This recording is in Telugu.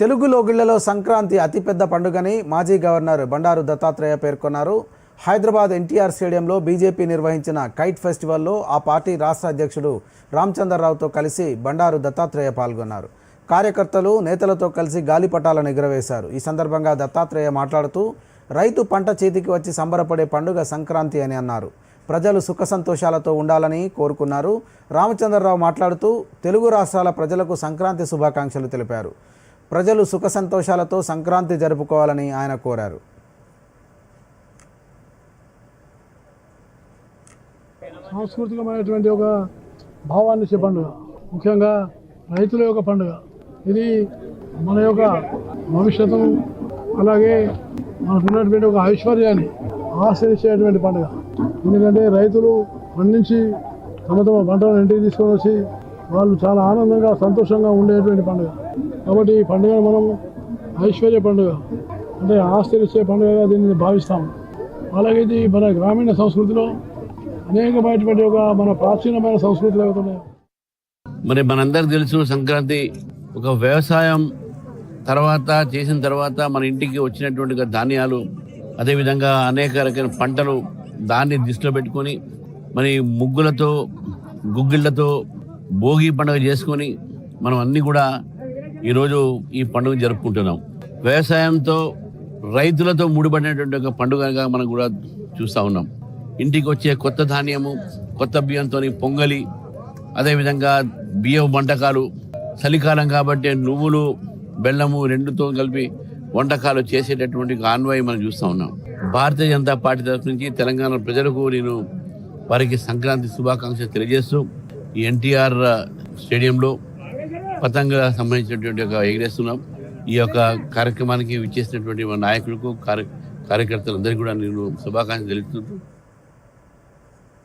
తెలుగు లోగిళ్ళలో సంక్రాంతి అతిపెద్ద పండుగని మాజీ గవర్నర్ బండారు దత్తాత్రేయ పేర్కొన్నారు. హైదరాబాద్ ఎన్టీఆర్ స్టేడియంలో బీజేపీ నిర్వహించిన కైట్ ఫెస్టివల్లో ఆ పార్టీ రాష్ట్ర అధ్యక్షుడు రామచంద్రరావుతో కలిసి బండారు దత్తాత్రేయ పాల్గొన్నారు. కార్యకర్తలు నేతలతో కలిసి గాలిపటాలను ఎగురవేశారు. ఈ సందర్భంగా దత్తాత్రేయ మాట్లాడుతూ రైతు పంట చేతికి వచ్చి సంబరపడే పండుగ సంక్రాంతి అని అన్నారు. ప్రజలు సుఖ సంతోషాలతో ఉండాలని కోరుకున్నారు. రామచంద్రరావు మాట్లాడుతూ తెలుగు రాష్ట్రాల ప్రజలకు సంక్రాంతి శుభాకాంక్షలు తెలిపారు. ప్రజలు సుఖ సంతోషాలతో సంక్రాంతి జరుపుకోవాలని ఆయన కోరారు. సాంస్కృతికమైనటువంటి ఒక భావాన్ని ఇచ్చే పండుగ. ముఖ్యంగా రైతుల యొక్క పండుగ. ఇది మన యొక్క భవిష్యత్తు అలాగే మనకున్నటువంటి ఒక ఐశ్వర్యాన్ని ఆశ్రయించేటువంటి పండుగ. ఎందుకంటే రైతులు పండించి తమ తమ పంటలను ఇంటికి తీసుకొని వచ్చి వాళ్ళు చాలా ఆనందంగా సంతోషంగా ఉండేటువంటి పండుగ. కాబట్టి ఈ పండుగను మనం ఐశ్వర్య పండుగ అంటే ఆశ్చర్యచే పండుగగా దీన్ని భావిస్తాము. అలాగే ఇది మన గ్రామీణ సంస్కృతిలో అనేకమైనటువంటి ఒక మన ప్రాచీనమైన సంస్కృతులు అవుతున్నాయి మరి మనందరికి తెలుసు సంక్రాంతి ఒక వ్యవసాయం తర్వాత చేసిన తర్వాత మన ఇంటికి వచ్చినటువంటి ధాన్యాలు అదేవిధంగా అనేక రకమైన పంటలు దాన్ని దృష్టిలో పెట్టుకొని మరి ముగ్గులతో గుగ్గిళ్ళతో భోగి పండుగ చేసుకొని మనం అన్ని కూడా ఈరోజు ఈ పండుగ జరుపుకుంటున్నాం. వ్యవసాయంతో రైతులతో ముడిపడినటువంటి ఒక పండుగగా మనం కూడా చూస్తూ ఉన్నాం. ఇంటికి వచ్చే కొత్త ధాన్యము కొత్త బియ్యంతో పొంగలి అదేవిధంగా బియ్యం వంటకాలు చలికాలం కాబట్టి నువ్వులు బెల్లము రెండుతో కలిపి వంటకాలు చేసేటటువంటి ఒక ఆన్వాయి మనం చూస్తూ ఉన్నాం. భారతీయ జనతా పార్టీ తరఫు నుంచి తెలంగాణ ప్రజలకు నేను వారికి సంక్రాంతి శుభాకాంక్షలు తెలియజేస్తూ ఎన్టీఆర్ స్టేడియంలో పతంగ సంబంధించినటువంటి ఒక ఎగిరేస్తున్నాం. ఈ యొక్క కార్యక్రమానికి విచ్చేసినటువంటి మా నాయకులకు కార్య కార్యకర్తలందరికీ కూడా నేను శుభాకాంక్షలు తెలుపుతుంటూ